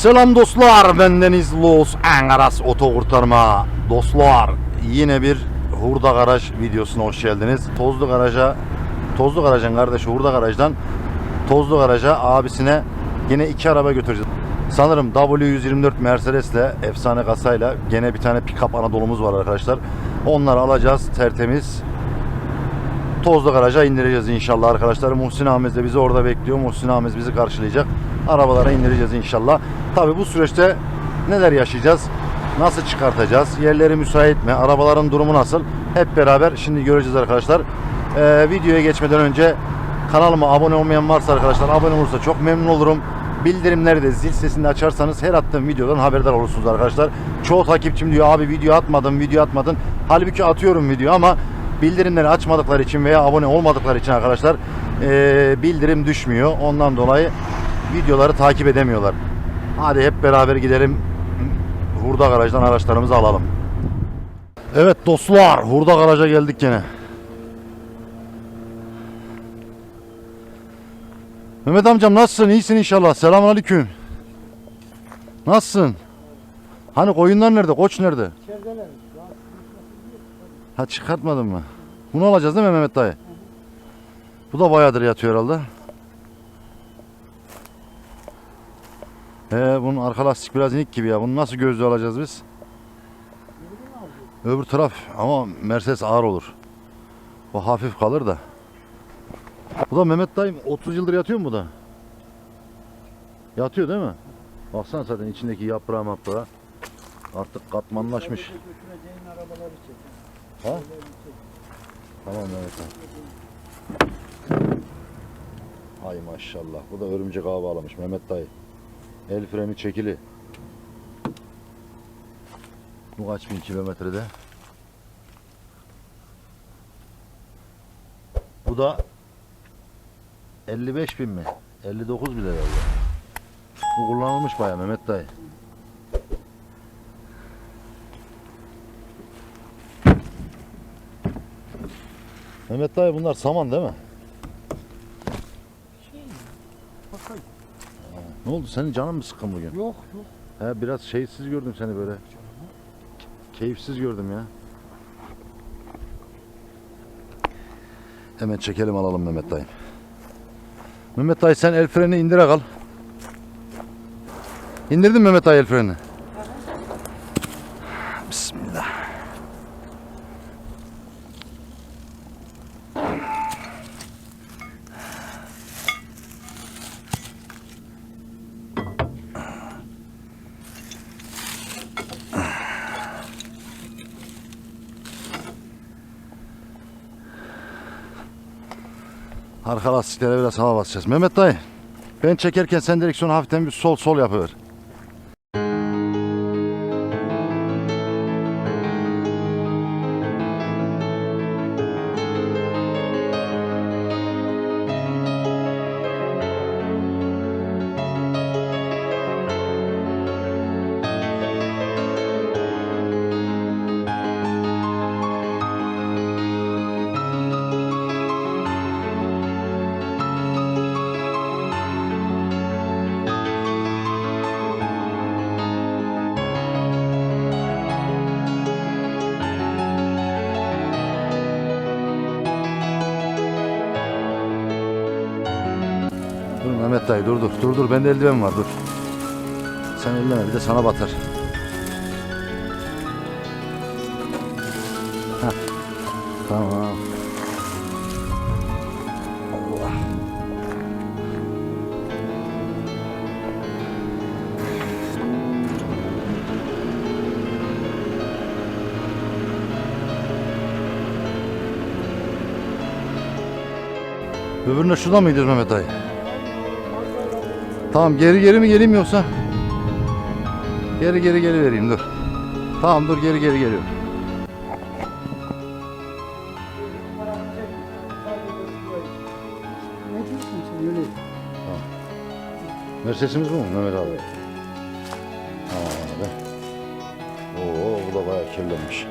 Selam dostlar bendeniz Los Angeles Oto Kurtarma Dostlar yine bir hurda garaj videosuna hoş geldiniz Tozlu garaja Tozlu garajın kardeşi hurda garajdan Tozlu garaja abisine yine iki araba götüreceğiz Sanırım W124 Mercedes ile efsane kasayla gene bir tane pick-up Anadolu'muz var arkadaşlar Onları alacağız tertemiz Tozlu garaja indireceğiz inşallah arkadaşlar. Muhsin Ahmet de bizi orada bekliyor. Muhsin Ahmet bizi karşılayacak. Arabalara indireceğiz inşallah. Tabi bu süreçte neler yaşayacağız? Nasıl çıkartacağız? Yerleri müsait mi? Arabaların durumu nasıl? Hep beraber şimdi göreceğiz arkadaşlar. Ee, videoya geçmeden önce kanalıma abone olmayan varsa arkadaşlar abone olursa çok memnun olurum. Bildirimleri de zil sesini açarsanız her attığım videodan haberdar olursunuz arkadaşlar. Çoğu takipçim diyor abi video atmadım video atmadın. Halbuki atıyorum video ama bildirimleri açmadıkları için veya abone olmadıkları için arkadaşlar eee, bildirim düşmüyor. Ondan dolayı videoları takip edemiyorlar. Hadi hep beraber gidelim. Hurda garajdan araçlarımızı alalım. Evet dostlar, Hurda garaja geldik gene. Mehmet amcam nasılsın? İyisin inşallah. Selamünaleyküm. Nasılsın? Hani koyunlar nerede? Koç nerede? Ha çıkartmadın mı? Bunu alacağız değil mi Mehmet dayı? Bu da bayağıdır yatıyor herhalde. He bunun arka lastik biraz inik gibi ya. Bunu nasıl gözlüğü alacağız biz? Öbür taraf ama Mercedes ağır olur. O hafif kalır da. Bu da Mehmet dayım 30 yıldır yatıyor mu bu da? Yatıyor değil mi? Baksana zaten içindeki yaprağı maprağı artık katmanlaşmış. Ha? Tamam Mehmet abi. Ay maşallah. Bu da örümcek ağa bağlamış Mehmet dayı. El freni çekili. Bu kaç bin kilometrede? Bu da 55 bin mi? 59 bile herhalde. Bu kullanılmış baya Mehmet dayı. Mehmet dayı bunlar saman değil mi? Şey, bakayım. Ne oldu senin canın mı sıkkın bugün? Yok yok. He biraz şeysiz gördüm seni böyle. Keyifsiz gördüm ya. Hemen çekelim alalım Mehmet dayı. Mehmet dayı sen el freni indir kal. İndirdin Mehmet dayı el freni? Bismillah. Arka lastiklere biraz hava basacağız. Mehmet dayı ben çekerken sen direksiyonu hafiften bir sol sol yapıver. Mehmet dayı dur dur. Dur dur bende eldiven var dur. Sen elleme bir de sana batar. Heh. Tamam. Allah. Öbürüne şuradan mı gidiyoruz Mehmet dayı? Tamam geri geri mi geleyim yoksa? Geri geri geri vereyim dur. Tamam dur geri geri geliyorum. Ne diyorsun sen öyle? Mercedes'imiz bu mu Mehmet abi? Abi. Oo bu da bayağı kirlenmiş.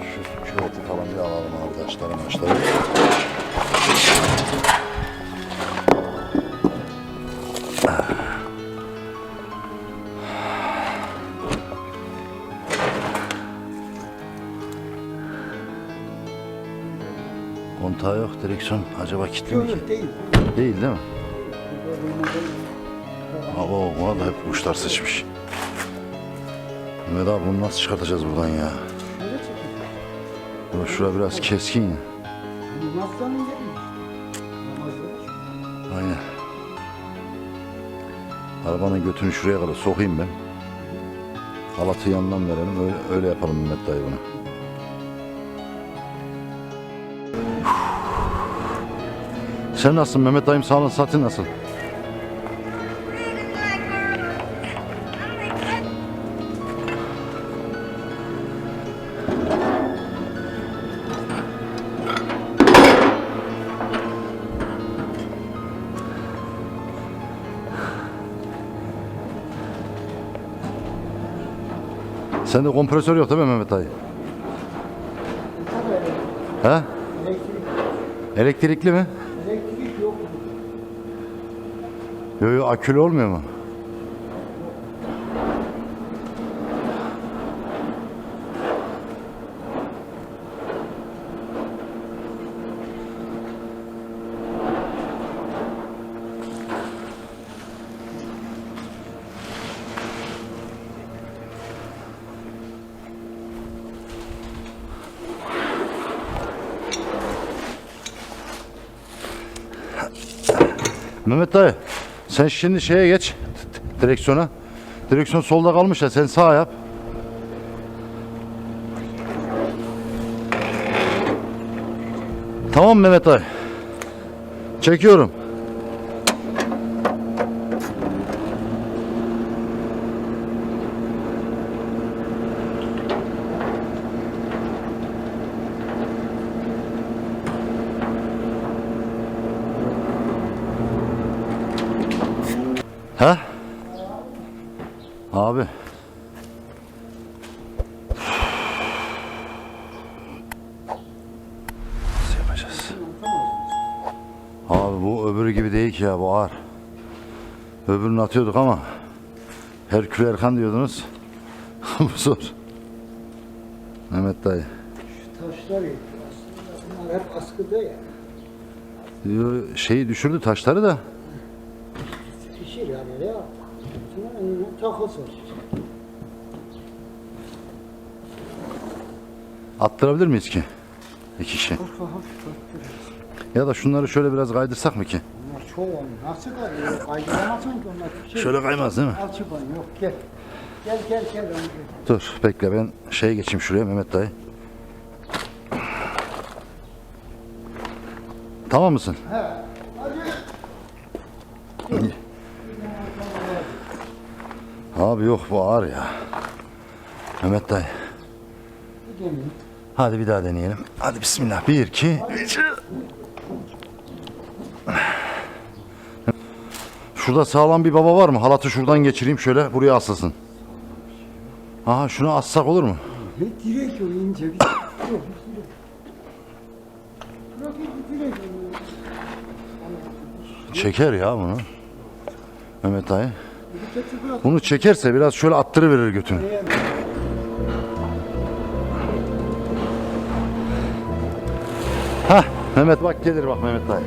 Şu küveti falan bir alalım abi taşları Kontağı yok direksiyon. Acaba kilitli mi ki? Değil. Değil değil mi? Hava buna da hep kuşlar sıçmış. Mehmet abi bunu nasıl çıkartacağız buradan ya? Dur şura biraz keskin ya. Aynen. Arabanın götünü şuraya kadar sokayım ben. Halatı yandan verelim. Öyle, öyle yapalım Mehmet dayı bunu. Sen nasılsın Mehmet dayım? Sağlığın satın nasıl? Sende kompresör yok değil mi Mehmet dayı? He? elektrik, Elektrikli mi? elektrik yok. Yo yo akülü olmuyor mu? Mehmet dayı sen şimdi şeye geç direksiyona. Direksiyon solda kalmış ya sen sağ yap. Tamam Mehmet dayı. Çekiyorum. Ha? Abi. Nasıl yapacağız? Abi bu öbürü gibi değil ki ya bu ağır. Öbürünü atıyorduk ama Herkül Erkan diyordunuz. bu zor. Mehmet dayı. Şu taşlar yok. Aslında bunlar hep askıda ya. Diyor, Şeyi düşürdü taşları da. Pişir yani ya. Önüne takılsın. Attırabilir miyiz ki? İki kişi. Hafif hafif taktırırız. Ya da şunları şöyle biraz kaydırsak mı ki? Olmuyor. Nasıl kayıyor? Kaydıramazsın ki onlar. Şey, Şöyle kaymaz değil mi? Alçıpan yok gel. Gel gel gel. Dur bekle ben şeye geçeyim şuraya Mehmet dayı. Tamam mısın? He. Hadi. Abi yok bu ağır ya. Mehmet dayı. Hadi bir daha deneyelim. Hadi bismillah. Bir, iki, üç. Şurada sağlam bir baba var mı? Halatı şuradan geçireyim şöyle buraya asılsın. Aha şunu assak olur mu? Ne direk o ince bir. Çeker ya bunu. Mehmet dayı. Bunu çekerse biraz şöyle attırıverir götünü. Hah Mehmet bak gelir bak Mehmet dayı.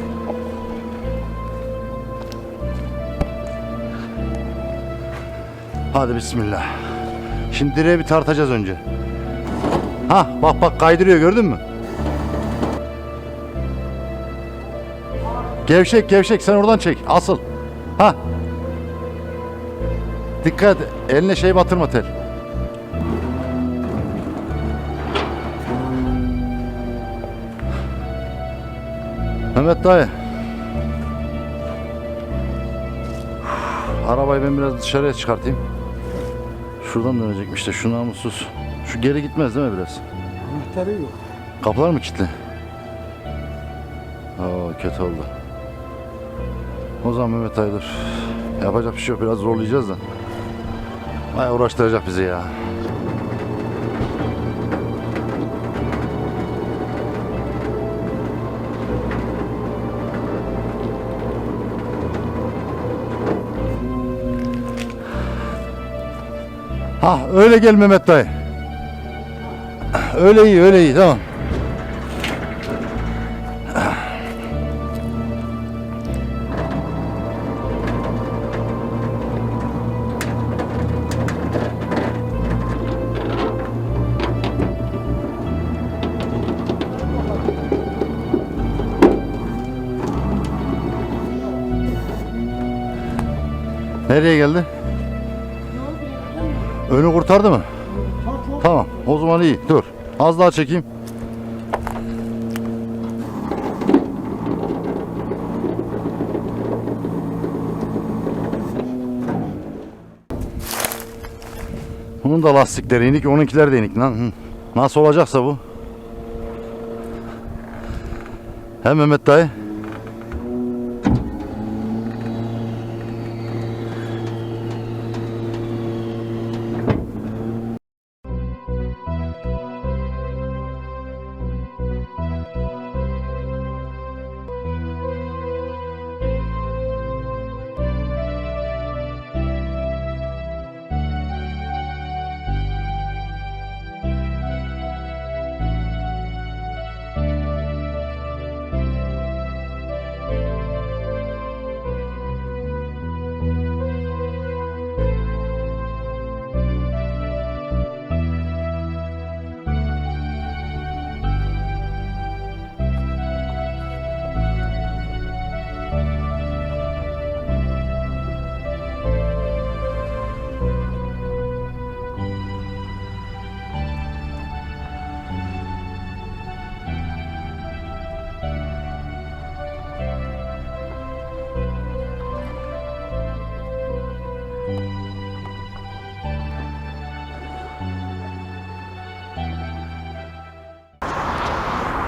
Hadi bismillah. Şimdi direği bir tartacağız önce. Ha bak bak kaydırıyor gördün mü? Gevşek gevşek sen oradan çek asıl. Ha. Dikkat eline şey batırma tel. Mehmet dayı. Arabayı ben biraz dışarıya çıkartayım. Şuradan dönecekmiş de şu namussuz. Şu geri gitmez değil mi biraz? anahtarı yok. Kapılar mı kilitli? Oo kötü oldu. O zaman Mehmet dayı dur. Yapacak bir şey yok biraz zorlayacağız da. Vay uğraştıracak bizi ya. Ha öyle gel Mehmet dayı. Öyle iyi öyle iyi tamam. Nereye geldi? Önü kurtardı mı? Tamam. O zaman iyi. Dur. Az daha çekeyim. Bunun da lastikleri inik, onunkiler de inik lan. Nasıl olacaksa bu. He Mehmet dayı.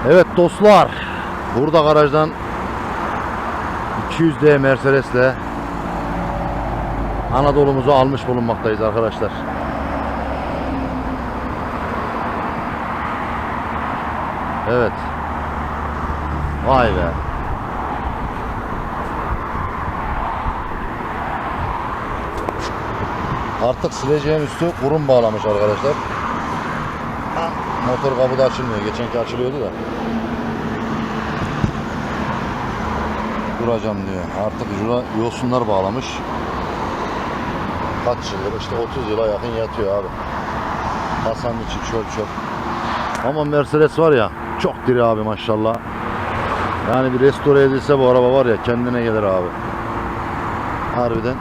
Evet dostlar. Burada garajdan 200D Mercedes'le Anadolu'muzu almış bulunmaktayız arkadaşlar. Evet. Vay be. Artık sileceğin üstü kurum bağlamış arkadaşlar. Motor kapı da açılmıyor. Geçenki açılıyordu da. Duracağım diyor. Artık yosunlar bağlamış. Kaç yıldır işte 30 yıla yakın yatıyor abi. Hasanın içi çöp çöp. Ama Mercedes var ya çok diri abi maşallah. Yani bir restore edilse bu araba var ya kendine gelir abi. Harbiden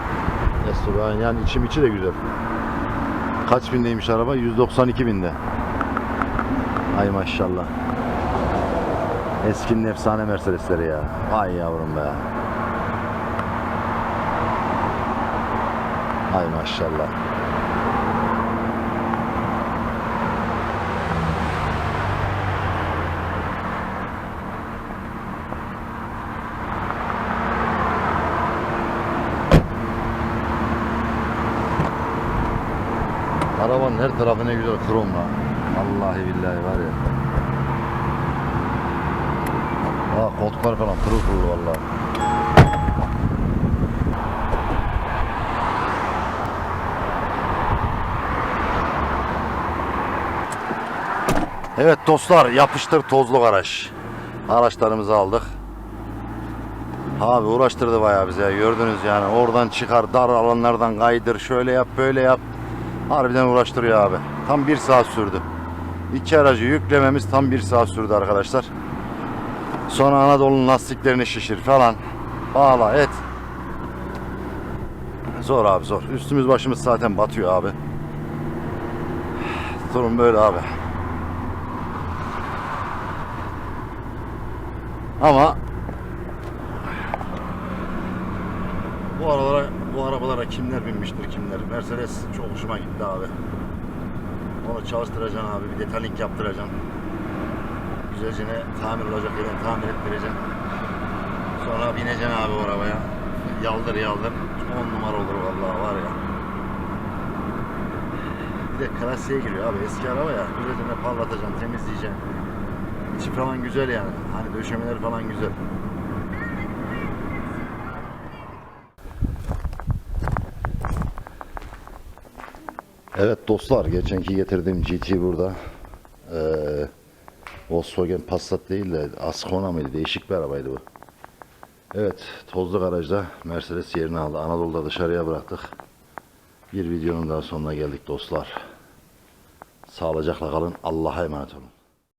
restore yani içim içi de güzel. Kaç bindeymiş araba? 192 binde. Ay maşallah. Eskinin efsane Mercedesleri ya. Ay yavrum be. Ay maşallah. Arabanın her tarafı ne güzel kromla. Vallahi billahi var ya. Aa koltuklar falan pırıl pırıl vallahi. Evet dostlar yapıştır tozlu garaj. Araçlarımızı aldık. Abi uğraştırdı bayağı bize gördünüz yani oradan çıkar dar alanlardan kaydır şöyle yap böyle yap. Harbiden uğraştırıyor abi. Tam bir saat sürdü. İki aracı yüklememiz tam bir saat sürdü arkadaşlar. Sonra Anadolu'nun lastiklerini şişir falan. Bağla et. Zor abi zor. Üstümüz başımız zaten batıyor abi. Durum böyle abi. Ama bu arabalara bu arabalara kimler binmiştir kimler. Mercedes çok hoşuma gitti abi. Onu çalıştıracaksın abi. Bir detailing yaptıracaksın. Güzelce tamir olacak yerden tamir ettireceksin. Sonra bineceksin abi o arabaya. Yaldır yaldır. 10 numara olur vallahi var ya. Bir de klasiğe giriyor abi. Eski araba ya. Güzelce parlatacaksın, temizleyeceksin. İçi falan güzel yani. Hani döşemeleri falan güzel. Evet dostlar, geçenki getirdiğim GT burada. Ee, Volkswagen Passat değil de Ascona mıydı? Değişik bir arabaydı bu. Evet, tozlu garajda Mercedes yerini aldı. Anadolu'da dışarıya bıraktık. Bir videonun daha sonuna geldik dostlar. Sağlıcakla kalın. Allah'a emanet olun.